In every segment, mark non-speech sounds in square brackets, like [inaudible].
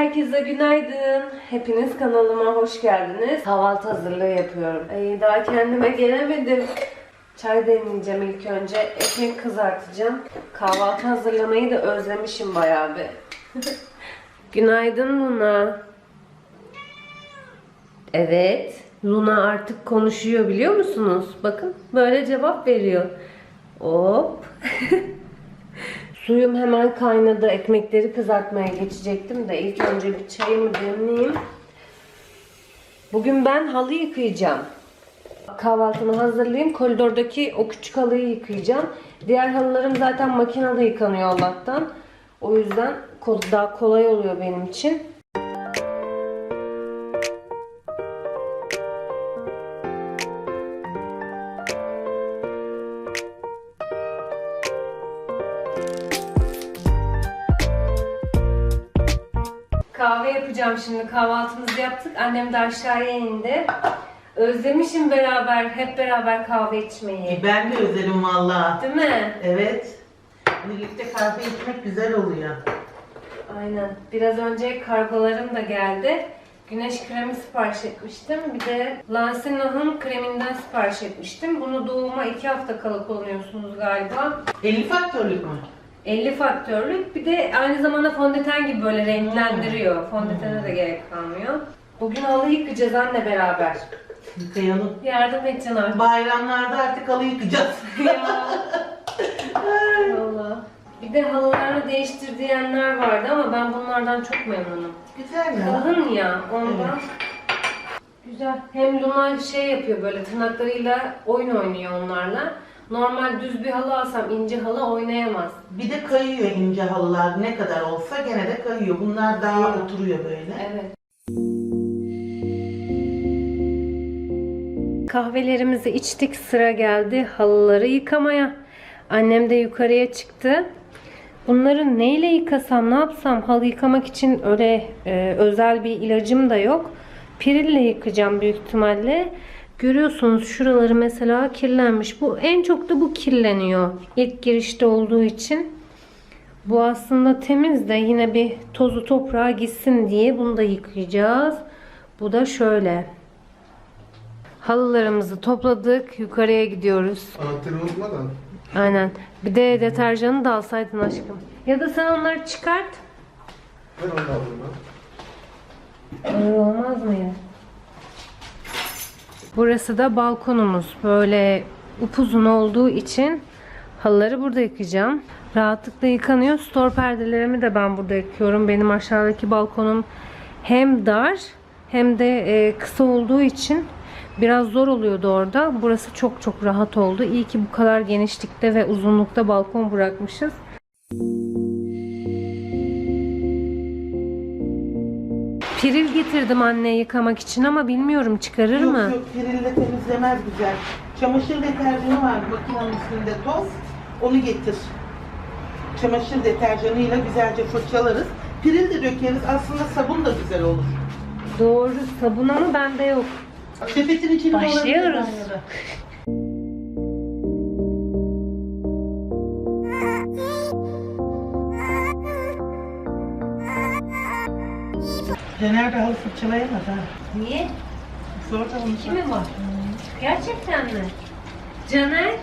Herkese günaydın. Hepiniz kanalıma hoş geldiniz. Kahvaltı hazırlığı yapıyorum. Ay, daha kendime gelemedim. Çay demleyeceğim ilk önce. Ekmek kızartacağım. Kahvaltı hazırlamayı da özlemişim bayağı bir. [laughs] günaydın Luna. Evet. Luna artık konuşuyor biliyor musunuz? Bakın böyle cevap veriyor. Hop. [laughs] Suyum hemen kaynadı. Ekmekleri kızartmaya geçecektim de ilk önce bir çayımı demleyeyim. Bugün ben halı yıkayacağım. Kahvaltımı hazırlayayım. Koridordaki o küçük halıyı yıkayacağım. Diğer halılarım zaten makinede yıkanıyor Allah'tan. O yüzden daha kolay oluyor benim için. Şimdi. Kahvaltımızı yaptık. Annem de aşağıya indi. Özlemişim beraber, hep beraber kahve içmeyi. Ben de özledim valla. Değil mi? Evet. Birlikte kahve içmek güzel oluyor. Aynen. Biraz önce kargolarım da geldi. Güneş kremi sipariş etmiştim. Bir de Lansina'nın kreminden sipariş etmiştim. Bunu doğuma 2 hafta kala kullanıyorsunuz galiba. 50 faktörlük mü? 50 faktörlük. Bir de aynı zamanda fondöten gibi böyle renklendiriyor. Fondötene de gerek kalmıyor. Bugün halı yıkayacağız anne beraber. Yıkayalım. Yardım edeceksin artık. Bayramlarda artık halı yıkayacağız. ya. [laughs] Valla. Bir de halılarını değiştir diyenler vardı ama ben bunlardan çok memnunum. güzel ya. Kalın ya ondan. Güzel. Hem Luna şey yapıyor böyle tırnaklarıyla oyun oynuyor onlarla. Normal düz bir halı alsam ince halı oynayamaz. Bir de kayıyor ince halılar. Ne kadar olsa gene de kayıyor. Bunlar daha Kayıyor. oturuyor böyle. Evet. Kahvelerimizi içtik sıra geldi halıları yıkamaya. Annem de yukarıya çıktı. Bunları neyle yıkasam ne yapsam halı yıkamak için öyle e, özel bir ilacım da yok. Pirille yıkayacağım büyük ihtimalle. Görüyorsunuz şuraları mesela kirlenmiş. Bu en çok da bu kirleniyor. İlk girişte olduğu için. Bu aslında temiz de yine bir tozu toprağa gitsin diye bunu da yıkayacağız. Bu da şöyle. Halılarımızı topladık. Yukarıya gidiyoruz. Anahtarı unutmadan. Aynen. Bir de deterjanı da alsaydın aşkım. Ya da sen onları çıkart. Ben onu aldım ben. Öyle olmaz mı ya? Burası da balkonumuz. Böyle upuzun olduğu için halıları burada yıkayacağım. Rahatlıkla yıkanıyor. Store perdelerimi de ben burada yıkıyorum. Benim aşağıdaki balkonum hem dar hem de e, kısa olduğu için biraz zor oluyordu orada. Burası çok çok rahat oldu. İyi ki bu kadar genişlikte ve uzunlukta balkon bırakmışız. Piril getirdim anne yıkamak için ama bilmiyorum çıkarır Yok mı? yok pirille temizlemez güzel. Çamaşır deterjanı var makinenin üstünde toz. Onu getir. Çamaşır deterjanıyla güzelce fırçalarız. Piril de dökeriz. Aslında sabun da güzel olur. Doğru sabun ama bende yok. Sepetin Başlıyoruz. olabilir banyoda. Caner de halı fırçalayamaz ha. Niye? Zor da onu İki mi var? Gerçekten mi? Caner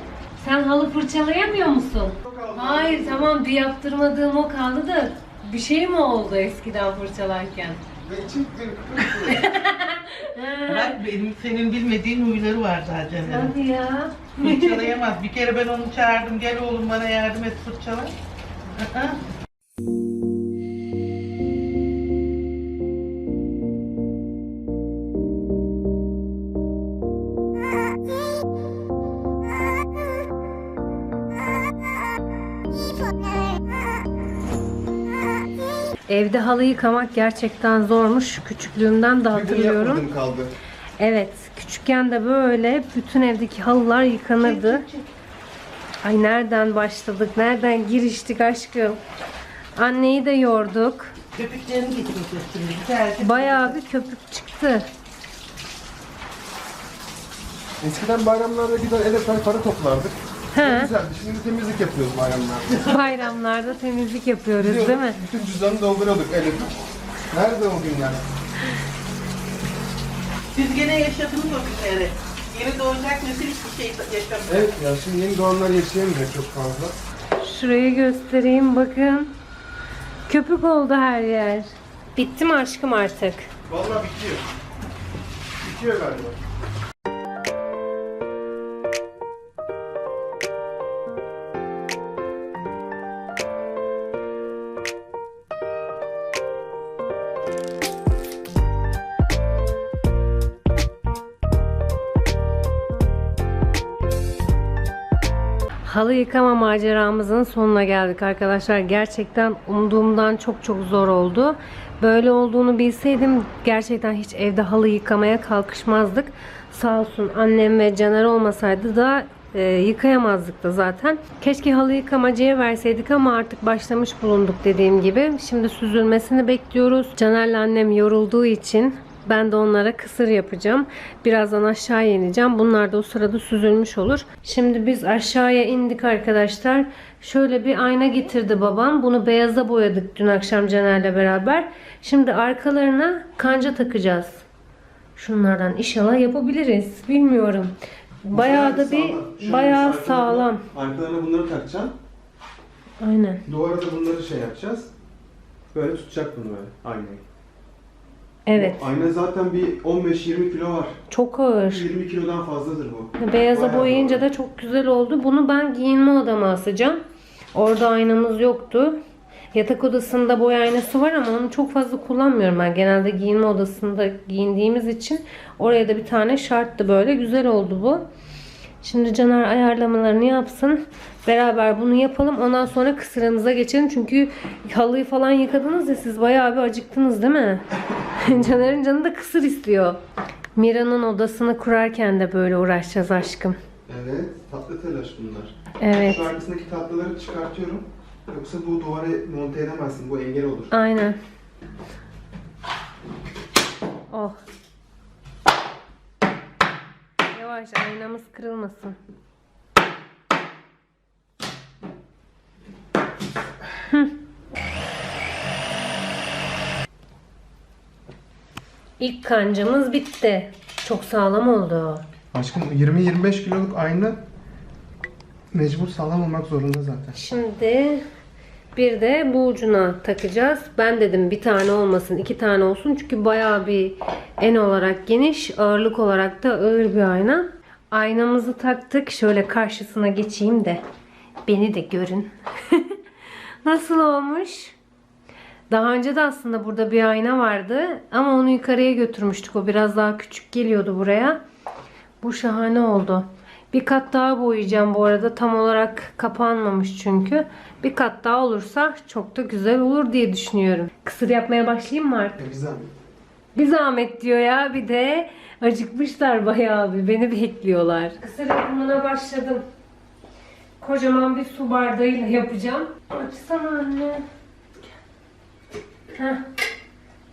sen halı fırçalayamıyor musun? Hayır tamam bir yaptırmadığım o kaldı da bir şey mi oldu eskiden fırçalarken? Ve çift bir kırk [laughs] Bak benim senin bilmediğin huyları var Caner'in. Hadi ya. Fırçalayamaz. Bir kere ben onu çağırdım. Gel oğlum bana yardım et fırçala. [laughs] Evde halı yıkamak gerçekten zormuş. Küçüklüğümden de hatırlıyorum. kaldı. Evet, küçükken de böyle bütün evdeki halılar yıkanırdı. Ay nereden başladık, nereden giriştik aşkım? Anneyi de yorduk. Köpüklerini. Güzelce. Bayağı bir köpük çıktı. Eskiden bayramlarda gider el para toplardık. He. Güzeldi. Şimdi temizlik yapıyoruz bayramlarda. [laughs] Bayramlarda temizlik yapıyoruz değil mi? Bütün cüzdanı dolduruyorduk el öpüp. Nerede o günler? Siz gene yaşadınız o günleri. Yeni doğacak nesil hiçbir şey yaşamıyor. Evet ya şimdi yeni doğanlar yaşayamayacak çok fazla. Şurayı göstereyim bakın. Köpük oldu her yer. Bitti mi aşkım artık? Vallahi bitiyor. Bitiyor galiba. Halı yıkama maceramızın sonuna geldik arkadaşlar. Gerçekten umduğumdan çok çok zor oldu. Böyle olduğunu bilseydim gerçekten hiç evde halı yıkamaya kalkışmazdık. Sağ olsun annem ve Caner olmasaydı da e, yıkayamazdık da zaten. Keşke halı yıkamacıya verseydik ama artık başlamış bulunduk dediğim gibi. Şimdi süzülmesini bekliyoruz. Caner'le annem yorulduğu için ben de onlara kısır yapacağım. Birazdan aşağı ineceğim. Bunlar da o sırada süzülmüş olur. Şimdi biz aşağıya indik arkadaşlar. Şöyle bir ayna getirdi babam. Bunu beyaza boyadık dün akşam Caner'le beraber. Şimdi arkalarına kanca takacağız. Şunlardan inşallah yapabiliriz. Bilmiyorum. Bayağı da bir bayağı sağlam. Arkalarına bunları takacaksın. Aynen. Duvara da bunları şey yapacağız. Böyle tutacak bunu böyle aynayı. Evet. Ayna zaten bir 15-20 kilo var. Çok ağır. 20 kilodan fazladır bu. Beyaza Bayağı boyayınca doğru. da çok güzel oldu. Bunu ben giyinme odama asacağım. Orada aynamız yoktu. Yatak odasında boy aynası var ama onu çok fazla kullanmıyorum ben. Genelde giyinme odasında giyindiğimiz için oraya da bir tane şarttı böyle. Güzel oldu bu. Şimdi Caner ayarlamalarını yapsın. Beraber bunu yapalım. Ondan sonra kısırımıza geçelim. Çünkü halıyı falan yıkadınız ya siz bayağı bir acıktınız değil mi? [laughs] Caner'in canı da kısır istiyor. Mira'nın odasını kurarken de böyle uğraşacağız aşkım. Evet, tatlı telaş bunlar. Evet. Şu arkasındaki tatlıları çıkartıyorum. Yoksa bu duvara monte edemezsin. Bu engel olur. Aynen. Oh. Yavaş aynamız kırılmasın. İlk kancamız bitti. Çok sağlam oldu. Aşkım 20-25 kiloluk ayna mecbur sağlam olmak zorunda zaten. Şimdi bir de bu ucuna takacağız. Ben dedim bir tane olmasın, iki tane olsun. Çünkü bayağı bir en olarak geniş, ağırlık olarak da ağır bir ayna. Aynamızı taktık. Şöyle karşısına geçeyim de beni de görün. [laughs] Nasıl olmuş? Daha önce de aslında burada bir ayna vardı ama onu yukarıya götürmüştük. O biraz daha küçük geliyordu buraya. Bu şahane oldu. Bir kat daha boyayacağım bu arada. Tam olarak kapanmamış çünkü. Bir kat daha olursa çok da güzel olur diye düşünüyorum. Kısır yapmaya başlayayım mı artık? Ne güzel. Bir zahmet diyor ya bir de acıkmışlar bayağı bir beni bekliyorlar. Kısır yapımına başladım. Kocaman bir su bardağıyla yapacağım. Açsana anne. Heh.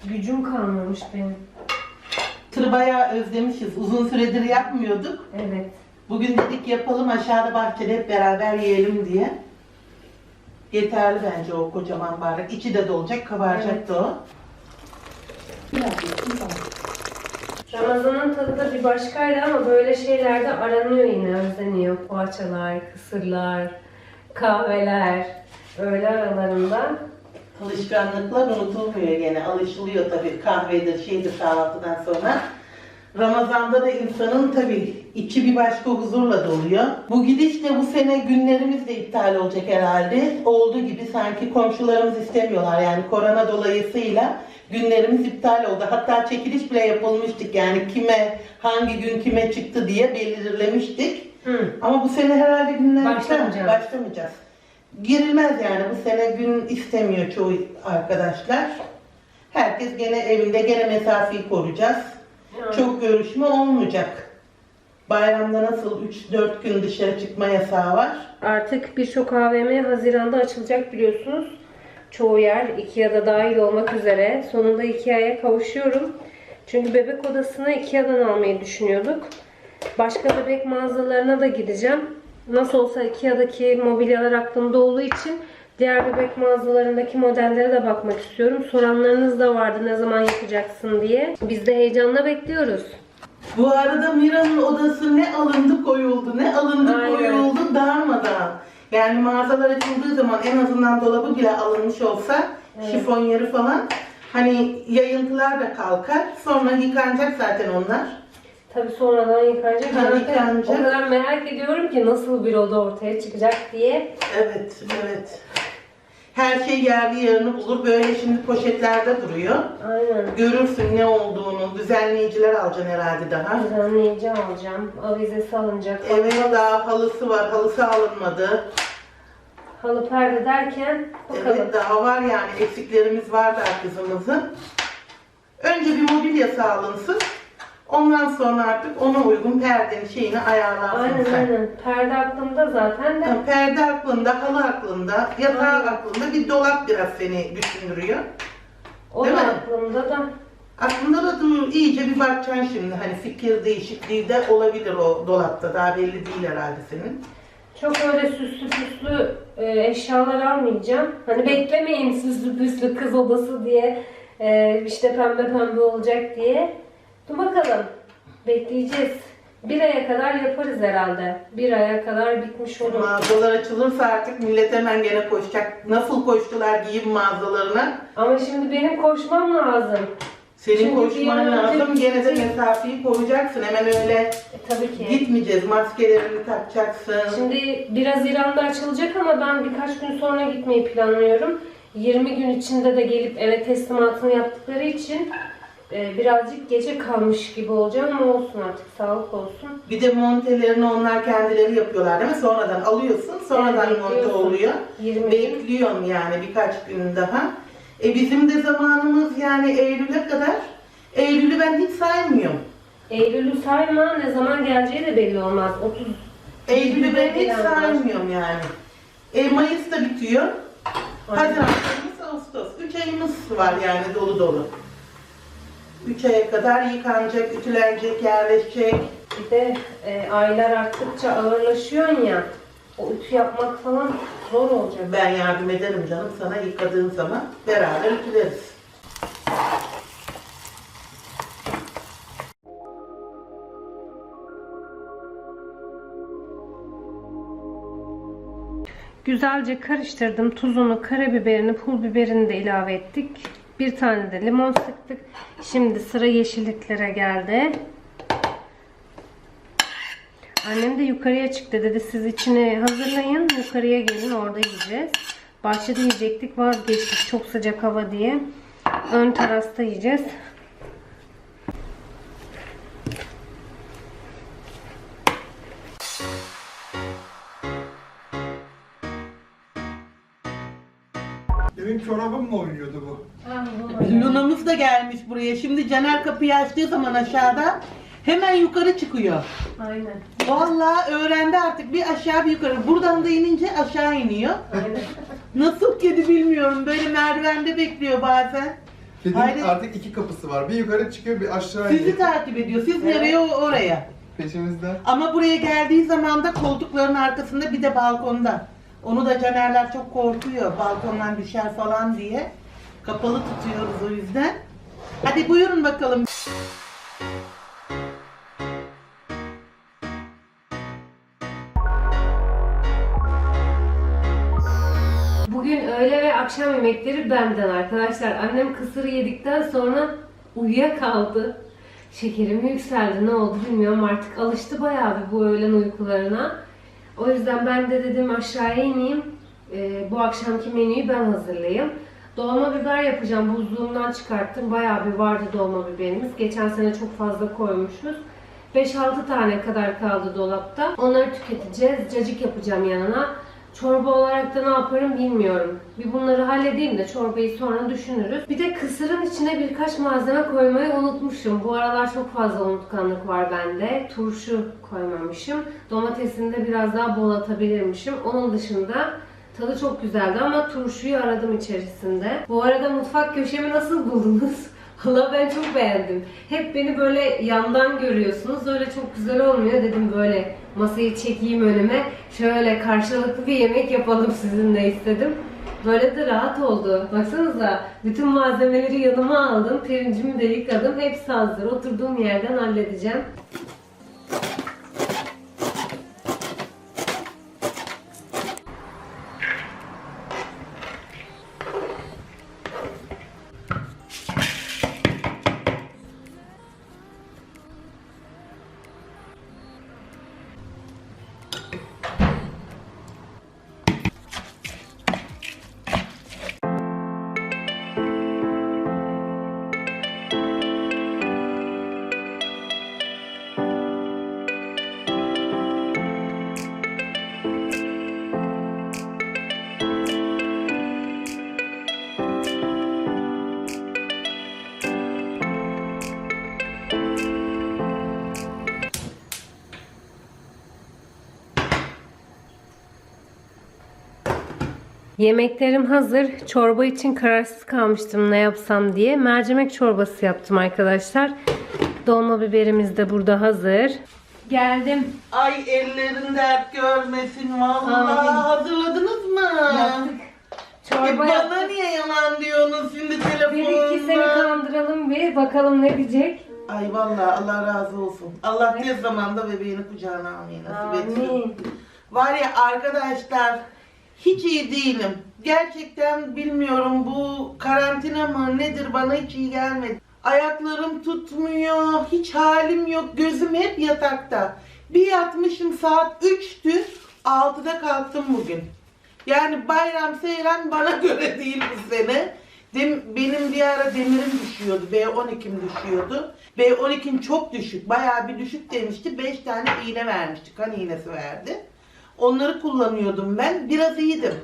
Gücüm kalmamış benim. Tır bayağı özlemişiz. Uzun süredir yapmıyorduk. Evet. Bugün dedik yapalım aşağıda bahçede hep beraber yiyelim diye. Yeterli bence o kocaman bardak. İçi de dolacak, kabaracak da o. Biraz yesin tamam. Ramazan'ın tadı da bir başkaydı ama böyle şeylerde aranıyor yine özleniyor. Poğaçalar, kısırlar, kahveler, öğle aralarında. Alışkanlıklar unutulmuyor gene. Alışılıyor tabii kahvedir, şeydir kahvaltıdan sonra. Ramazan'da da insanın tabii içi bir başka huzurla doluyor. Bu gidişle bu sene günlerimiz de iptal olacak herhalde. Olduğu gibi sanki komşularımız istemiyorlar yani korona dolayısıyla günlerimiz iptal oldu. Hatta çekiliş bile yapılmıştık yani kime hangi gün kime çıktı diye belirlemiştik. Hı. Ama bu sene herhalde günler Başlamayacağız. başlamayacağız. Girilmez yani bu sene gün istemiyor çoğu arkadaşlar. Herkes gene evinde gene mesafeyi koruyacağız. Çok görüşme olmayacak. Bayramda nasıl 3-4 gün dışarı çıkma yasağı var. Artık birçok AVM Haziran'da açılacak biliyorsunuz. Çoğu yer Ikea'da dahil olmak üzere. Sonunda Ikea'ya kavuşuyorum. Çünkü bebek odasını Ikea'dan almayı düşünüyorduk. Başka bebek mağazalarına da gideceğim. Nasıl olsa Ikea'daki mobilyalar aklımda olduğu için Diğer bebek mağazalarındaki modellere de bakmak istiyorum. Soranlarınız da vardı ne zaman yapacaksın diye. Biz de heyecanla bekliyoruz. Bu arada Mira'nın odası ne alındı koyuldu, ne alındı Aynen. koyuldu darmadan. Yani mağazalar açıldığı zaman en azından dolabı bile alınmış olsa, şifon yeri falan, hani yayıntılar da kalkar. Sonra yıkanacak zaten onlar. Tabii sonradan yıkanacak. Zaten yıkanacak. O kadar merak ediyorum ki nasıl bir oda ortaya çıkacak diye. Evet, evet. Her şey yerli yerini bulur. Böyle şimdi poşetlerde duruyor. Aynen. Görürsün ne olduğunu. Düzenleyiciler alacaksın herhalde daha. Düzenleyici alacağım. Avizesi alınacak. Evet daha halısı var. Halısı alınmadı. Halı perde derken bakalım. Evet daha var yani eksiklerimiz var daha kızımızın. Önce bir mobilyası alınsın. Ondan sonra artık ona uygun perdenin şeyini ayarlarsın Aynen sen. aynen. Perde aklımda zaten de. Perde aklında, halı aklında, yatağı Aynen. aklında bir dolap biraz seni düşündürüyor. O Değil da mi? aklımda da. Aklında da dur, iyice bir bakacaksın şimdi. Hani fikir değişikliği de olabilir o dolapta. Daha belli değil herhalde senin. Çok öyle süslü püslü e, eşyalar almayacağım. Hani beklemeyin süslü püslü kız odası diye. e, işte pembe pembe olacak diye. Dur bakalım. Bekleyeceğiz. Bir aya kadar yaparız herhalde. Bir aya kadar bitmiş olur. Mağazalar açılırsa artık millet hemen gene koşacak. Nasıl koştular giyim mağazalarına? Ama şimdi benim koşmam lazım. Senin bir koşman önce lazım. Gene de mesafeyi koruyacaksın. Hemen öyle E, tabii ki. gitmeyeceğiz. Maskelerini takacaksın. Şimdi biraz İran'da açılacak ama ben birkaç gün sonra gitmeyi planlıyorum. 20 gün içinde de gelip eve teslimatını yaptıkları için e, birazcık gece kalmış gibi olacağım ama olsun artık sağlık olsun. Bir de montelerini onlar kendileri yapıyorlar değil mi? Sonradan alıyorsun. Sonradan Evet, monte bekliyorsun. oluyor. 20 gün. Bekliyorum yani birkaç gün daha. E bizim de zamanımız yani Eylül'e kadar. Eylül'ü ben hiç saymıyorum. Eylül'ü sayma ne zaman geleceği de belli olmaz. 30 Eylül'ü ben hiç saymıyorum yani. E Mayıs da bitiyor. Haziran, Temmuz, Ağustos. Üç ayımız var yani dolu dolu. Üç aya kadar yıkanacak, ütülenecek, yerleşecek. Bir de e, aylar arttıkça ağırlaşıyorsun ya. O ütü yapmak falan zor olacak. Ben yardım ederim canım sana yıkadığın zaman. Beraber ütüleriz. Güzelce karıştırdım. Tuzunu, karabiberini, pul biberini de ilave ettik. Bir tane de limon sıktık. Şimdi sıra yeşilliklere geldi. Annem de yukarıya çıktı dedi. Siz içini hazırlayın. Yukarıya gelin orada yiyeceğiz. Bahçede yiyecektik vazgeçtik. Çok sıcak hava diye. Ön terasta yiyeceğiz. Benim çorabım mı oynuyordu bu? Luna'mız da gelmiş buraya. Şimdi Caner kapıyı açtığı zaman aşağıda hemen yukarı çıkıyor. Aynen. Vallahi öğrendi artık bir aşağı bir yukarı. Buradan da inince aşağı iniyor. Aynen. Nasıl kedi bilmiyorum. Böyle merdivende bekliyor bazen. Kedinin Haydi. artık iki kapısı var. Bir yukarı çıkıyor, bir aşağı Sizi iniyor. takip ediyor. Siz nereye o oraya. Peşimizde. Ama buraya geldiği zaman da koltukların arkasında bir de balkonda. Onu da Canerler çok korkuyor. Balkondan düşer falan diye. Kapalı tutuyoruz o yüzden. Hadi buyurun bakalım. Bugün öğle ve akşam yemekleri benden arkadaşlar. Annem kısırı yedikten sonra uyuyakaldı. Şekerim yükseldi. Ne oldu bilmiyorum artık. Alıştı bayağı bir bu öğlen uykularına. O yüzden ben de dedim aşağıya ineyim. Ee, bu akşamki menüyü ben hazırlayayım. Dolma biber yapacağım. Buzluğumdan çıkarttım. Bayağı bir vardı dolma biberimiz. Geçen sene çok fazla koymuşuz. 5-6 tane kadar kaldı dolapta. Onları tüketeceğiz. Cacık yapacağım yanına. Çorba olarak da ne yaparım bilmiyorum. Bir bunları halledeyim de çorbayı sonra düşünürüz. Bir de kısırın içine birkaç malzeme koymayı unutmuşum. Bu aralar çok fazla unutkanlık var bende. Turşu koymamışım. Domatesini de biraz daha bol atabilirmişim. Onun dışında tadı çok güzeldi ama turşuyu aradım içerisinde. Bu arada mutfak köşemi nasıl buldunuz? [laughs] Valla ben çok beğendim. Hep beni böyle yandan görüyorsunuz. Öyle çok güzel olmuyor. Dedim böyle masayı çekeyim önüme. Şöyle karşılıklı bir yemek yapalım [laughs] sizinle istedim. Böyle de rahat oldu. Baksanıza bütün malzemeleri yanıma aldım. Pirincimi de yıkadım. Hepsi hazır. Oturduğum yerden halledeceğim. Yemeklerim hazır. Çorba için kararsız kalmıştım ne yapsam diye. Mercimek çorbası yaptım arkadaşlar. Dolma biberimiz de burada hazır. Geldim. Ay ellerin dert görmesin vallahi. Amin. Hazırladınız mı? Yaptık. E Çorba bana yaptık. niye yalan diyorsunuz şimdi Bir iki seni telefonda? kandıralım bir bakalım ne diyecek. Ay vallahi Allah razı olsun. Allah tez zamanda bebeğini kucağına almayı nasip etsin. Var ya arkadaşlar hiç iyi değilim. Gerçekten bilmiyorum bu karantina mı nedir bana hiç iyi gelmedi. Ayaklarım tutmuyor, hiç halim yok, gözüm hep yatakta. Bir yatmışım saat 3'tü, 6'da kalktım bugün. Yani bayram seyran bana [laughs] göre değil bu sene. Dem, benim bir ara demirim düşüyordu, B12'm düşüyordu. B12'm çok düşük, bayağı bir düşük demişti. 5 tane iğne vermişti, kan iğnesi verdi. Onları kullanıyordum ben. Biraz iyiydim.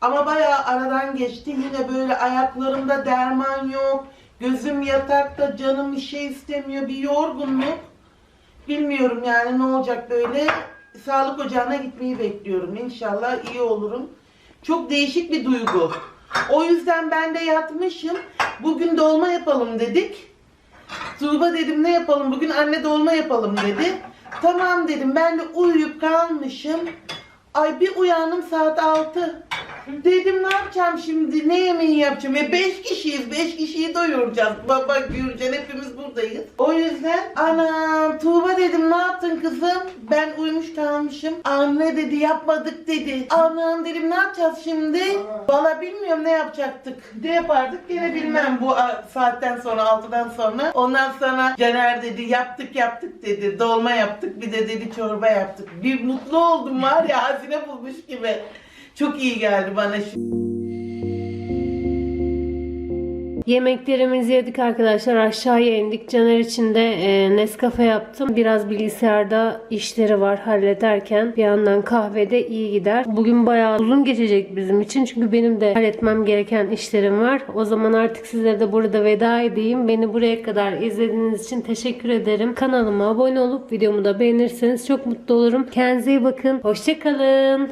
Ama bayağı aradan geçti. Yine böyle ayaklarımda derman yok. Gözüm yatakta, canım bir şey istemiyor. Bir yorgunluk. Bilmiyorum yani ne olacak böyle. Sağlık ocağına gitmeyi bekliyorum. İnşallah iyi olurum. Çok değişik bir duygu. O yüzden ben de yatmışım. Bugün dolma yapalım dedik. Tuğba dedim ne yapalım bugün anne dolma yapalım dedi. Tamam dedim ben de uyuyup kalmışım. Ay bir uyandım saat 6. Dedim ne yapacağım şimdi ne yemeği yapacağım. E 5 kişiyiz 5 kişiyi doyuracağız. Baba Gürcan hepimiz buradayız. O yüzden anam Tuğba dedim ne yaptın kızım? Ben uyumuş kalmışım. Anne dedi yapmadık dedi. Anam dedim ne yapacağız şimdi? Valla bilmiyorum ne yapacaktık. Ne yapardık gene bilmem bu a, saatten sonra 6'dan sonra. Ondan sonra Caner dedi yaptık yaptık dedi. Dolma yaptık bir de dedi çorba yaptık. Bir mutlu oldum var ya [laughs] hazine bulmuş gibi. Çok iyi geldi bana. Yemeklerimizi yedik arkadaşlar. Aşağıya indik. Caner için de e, Nescafe yaptım. Biraz bilgisayarda işleri var hallederken. Bir yandan kahvede iyi gider. Bugün bayağı uzun geçecek bizim için. Çünkü benim de halletmem gereken işlerim var. O zaman artık sizlere de burada veda edeyim. Beni buraya kadar izlediğiniz için teşekkür ederim. Kanalıma abone olup videomu da beğenirseniz çok mutlu olurum. Kendinize iyi bakın. Hoşçakalın.